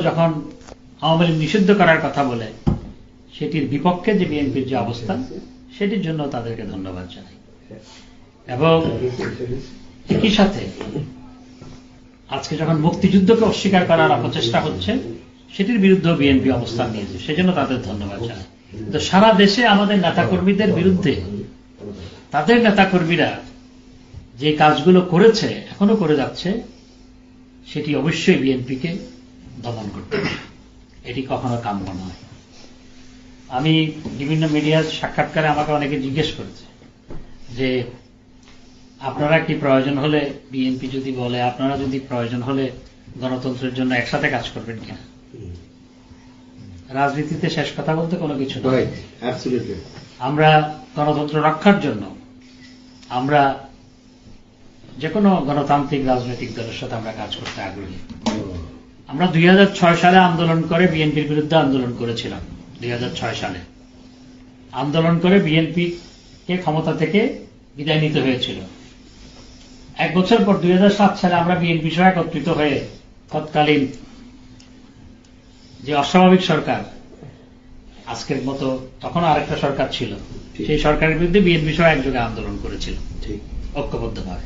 যখন আওয়ামী লীগ নিষিদ্ধ করার কথা বলে, সেটির বিপক্ষে যে বিএনপির যে অবস্থান সেটির জন্য তাদেরকে ধন্যবাদ জানাই। এবং একই সাথে আজকে যখন মুক্তিযুদ্ধকে অস্বীকার করার অপচেষ্টা হচ্ছে, সেটির বিরুদ্ধে বিএনপি অবস্থান নিয়েছে, সেজন্য তাদের ধন্যবাদ জানাই। তো সারা দেশে আমাদের নেতাকর্মীদের বিরুদ্ধে, তাদের নেতাকর্মীরা যে কাজগুলো করেছে, এখনও করে যাচ্ছে, সেটি অবশ্যই বিএনপিকে দমন করতে এটি কখনো কাম্য নয়। আমি বিভিন্ন মিডিয়ার সাক্ষাৎকারে আমাকে অনেকে জিজ্ঞেস করেছে যে আপনারা কি প্রয়োজন হলে বিএনপি যদি বলে আপনারা যদি প্রয়োজন হলে গণতন্ত্রের জন্য একসাথে কাজ করবেন কিনা? রাজনীতিতে শেষ কথা বলতে কোনো কিছু নয়। আমরা গণতন্ত্র রক্ষার জন্য আমরা যে কোনো গণতান্ত্রিক রাজনৈতিক দলের সাথে আমরা কাজ করতে আগ্রহী। আমরা দুই সালে আন্দোলন করে বিএনপির বিরুদ্ধে আন্দোলন করেছিলাম দুই সালে। আন্দোলন করে বিএনপি কে ক্ষমতা থেকে বিদায় নিতে হয়েছিল। এক বছর পর দুই সালে আমরা বিএনপি সহ একত্রিত হয়ে তৎকালীন যে অস্বাভাবিক সরকার আজকের মতো তখন আরেকটা সরকার ছিল সেই সরকারের বিরুদ্ধে বিএনপি সহ একযোগে আন্দোলন করেছিল। ঐক্যবদ্ধভাবে।